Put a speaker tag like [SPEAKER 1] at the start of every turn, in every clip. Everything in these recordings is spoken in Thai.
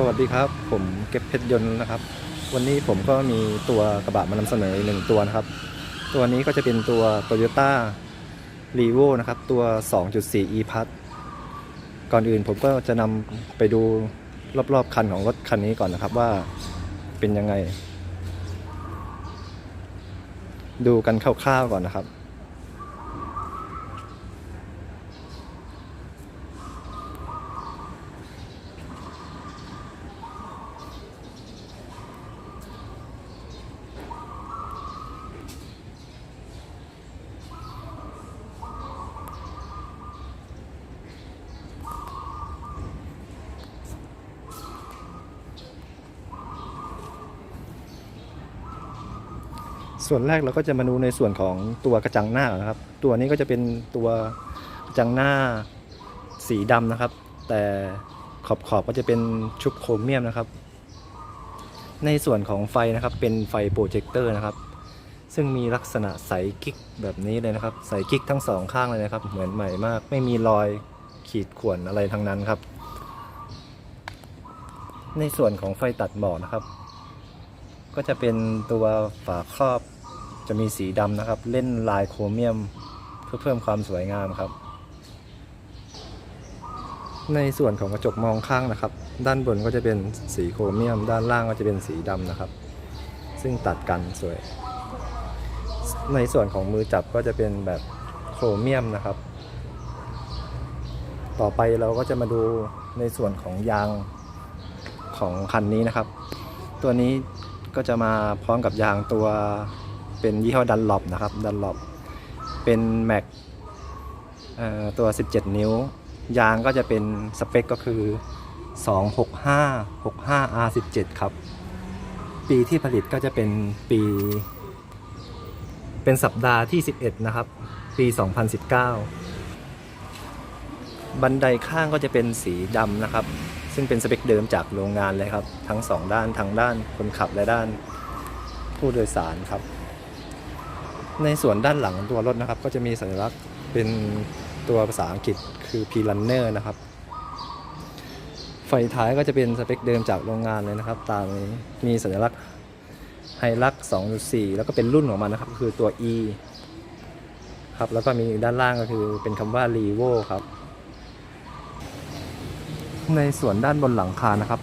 [SPEAKER 1] สวัสดีครับ ผมเก็บเพชรยนต์นะครับ วันนี้ผมก็มีตัวกระบะมานำเสนออีกหนึ่งตัวนะครับ ตัวนี้ก็จะเป็นตัว Toyota r e v o นะครับตัว 2.4 e p a s ก่อนอื่นผมก็จะนำไปดูรอบๆคันของรถคันนี้ก่อนนะครับว่าเป็นยังไง ดูกันคร่าวๆก่อนนะครับ ส่วนแรกเราก็จะมาดูในส่วนของตัวกระจังหน้านะครับ ตัวนี้ก็จะเป็นตัวกระจังหน้าสีดำนะครับ แต่ขอบขอบๆก็จะเป็นชุบโครเมียมนะครับ ในส่วนของไฟนะครับเป็นไฟโปรเจคเตอร์นะครับ ซึ่งมีลักษณะใสกิ๊กแบบนี้เลยนะครับ ใสกิ๊กทั้งสองข้างเลยนะครับ เหมือนใหม่มาก ไม่มีรอยขีดข่วนอะไรทั้งนั้นครับ ในส่วนของไฟตัดหมอกนะครับ ก็จะเป็นตัวฝาครอบ จะมีสีดำนะครับ เล่นลายโครเมียมเพื่อเพิ่มความสวยงามครับ ในส่วนของกระจกมองข้างนะครับ ด้านบนก็จะเป็นสีโครเมียม ด้านล่างก็จะเป็นสีดำนะครับ ซึ่งตัดกันสวย ในส่วนของมือจับก็จะเป็นแบบโครเมียมนะครับ ต่อไปเราก็จะมาดูในส่วนของยางของคันนี้นะครับ ตัวนี้ก็จะมาพร้อมกับยางตัว เป็นยี่ห้อดันลอปนะครับดันลอปเป็นแม็กตัว 17 นิ้ว ยางก็จะเป็นสเปคก็คือ 265 65 R17 ครับ ปีที่ผลิตก็จะเป็นปี เป็นสัปดาห์ที่ 11 นะครับ ปี 2019 บันไดข้างก็จะเป็นสีดำนะครับ ซึ่งเป็นสเปคเดิมจากโรงงานเลยครับ ทั้งสองด้านทั้งด้านคนขับและด้านผู้โดยสารครับ ในส่วนด้านหลังตัวรถนะครับ ก็จะมีสัญลักษณ์เป็นตัวภาษาอังกฤษคือ P Runner นะครับ ไฟท้ายก็จะเป็นสเปคเดิมจากโรงงานเลยนะครับ ตามนี้มีสัญลักษณ์ไฮลัก2.4 แล้วก็เป็นรุ่นของมันนะครับ คือตัว E ครับแล้วก็มีด้านล่างก็คือเป็นคำว่า r e v o ครับ ในส่วนด้านบนหลังคานะครับ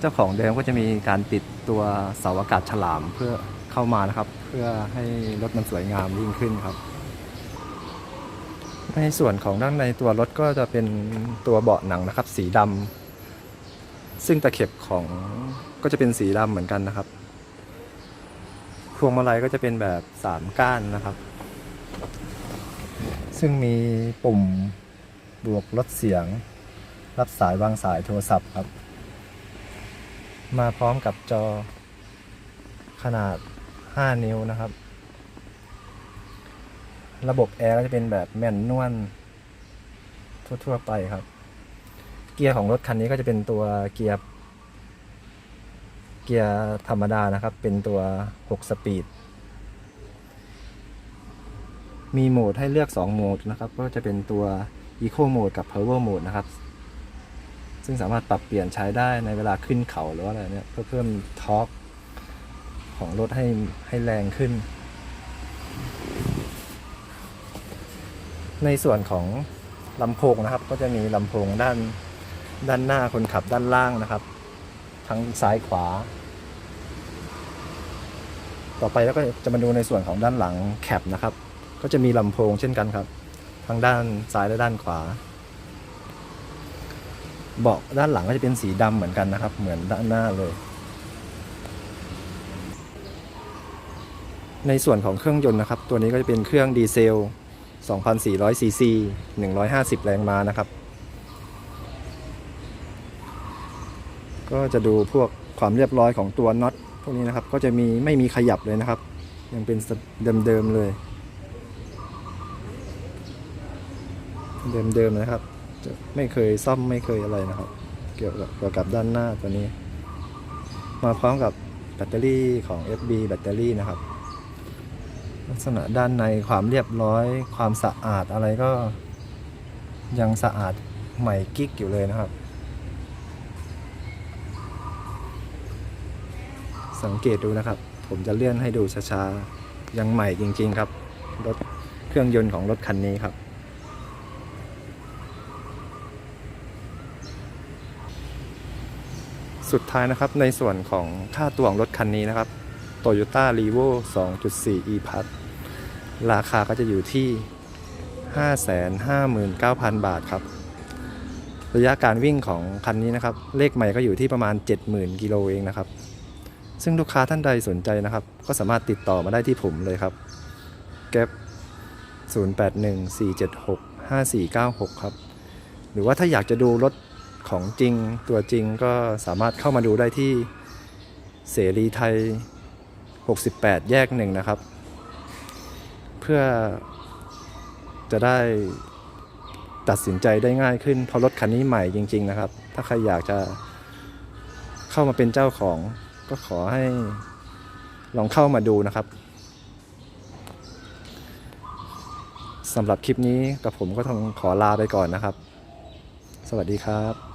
[SPEAKER 1] เจ้าของเดิมก็จะมีการติดตัวเสาอากาศฉลามเพื่อเข้ามานะครับ เพื่อให้รถมันสวยงามยิ่งขึ้นครับ ในส่วนของด้านในตัวรถก็จะเป็นตัวเบาะหนังนะครับ สีดำซึ่งตะเข็บของก็จะเป็นสีดำเหมือนกันนะครับพวงมาลัยก็จะเป็นแบบสามก้านนะครับ ซึ่งมีปุ่มบวกลดเสียง รับสายวางสายโทรศัพท์ครับ มาพร้อมกับจอขนาด 5 นิ้วนะครับ ระบบแอร์ก็จะเป็นแบบแมนนวลทั่วๆไปครับ เกียร์ของรถคันนี้ก็จะเป็นตัวเกียร์ เกียร์ธรรมดานะครับ เป็นตัว 6 สปีด มีโหมดให้เลือก 2 โหมดนะครับ ก็จะเป็นตัว Eco Mode กับ Power Mode นะครับ ซึ่งสามารถปรับเปลี่ยนใช้ได้ในเวลาขึ้นเขาหรือว่าอะไรเนี่ยเพื่อเพิ่มทอร์ก ของรถให้ให้แรงขึ้น ในส่วนของลำโพงนะครับ ก็จะมีลำโพงด้านด้านหน้าคนขับด้านล่างนะครับ ทั้งซ้ายขวา ต่อไปแล้วก็จะมาดูในส่วนของด้านหลังแคปนะครับ ก็จะมีลำโพงเช่นกันครับ ทั้งด้านซ้ายและด้านขวาเบาะด้านหลังก็จะเป็นสีดำเหมือนกันนะครับ เหมือนด้านหน้าเลย ในส่วนของเครื่องยนต์นะครับ ตัวนี้ก็จะเป็นเครื่องดีเซล 2,400 ซีซี 150 แรงม้านะครับ ก็จะดูพวกความเรียบร้อยของตัวน็อตพวกนี้นะครับ ก็จะมีไม่มีขยับเลยนะครับ ยังเป็นเดิมๆเลย เดิมๆนะครับ จะไม่เคยซ่อมไม่เคยอะไรนะครับ เกี่ยวกับเกี่ยวกับด้านหน้าตัวนี้ มาพร้อมกับแบตเตอรี่ของ FB แบตเตอรี่นะครับ ลักษณะด้านในความเรียบร้อย ความสะอาดอะไรก็ยังสะอาดใหม่กิ๊กอยู่เลยนะครับ สังเกตดูนะครับ ผมจะเลื่อนให้ดูช้าๆ ยังใหม่จริง ๆ ครับรถเครื่องยนต์ของรถคันนี้ครับ สุดท้ายนะครับในส่วนของค่าตัวของรถคันนี้นะครับ Toyota r e v o 2.4 e p a s ราคาก็จะอยู่ที่ 559,000 บาทครับ ระยะการวิ่งของคันนี้นะครับ เลขใหม่ก็อยู่ที่ประมาณ 70,000 กิโลเองนะครับ ซึ่งลูกค้าท่านใดสนใจนะครับ ก็สามารถติดต่อมาได้ที่ผมเลยครับแก๊ป0814765496 ครับ หรือว่าถ้าอยากจะดูรถของจริงตัวจริงก็สามารถเข้ามาดูได้ที่เสรีไทย 68 แยกหนึ่งนะครับ เพื่อจะได้ตัดสินใจได้ง่ายขึ้นเพราะรถคันนี้ใหม่จริง ๆ นะครับ ถ้าใครอยากจะเข้ามาเป็นเจ้าของ ก็ขอให้ลองเข้ามาดูนะครับสำหรับคลิปนี้กับผมก็ต้องขอลาไปก่อนนะครับ สวัสดีครับ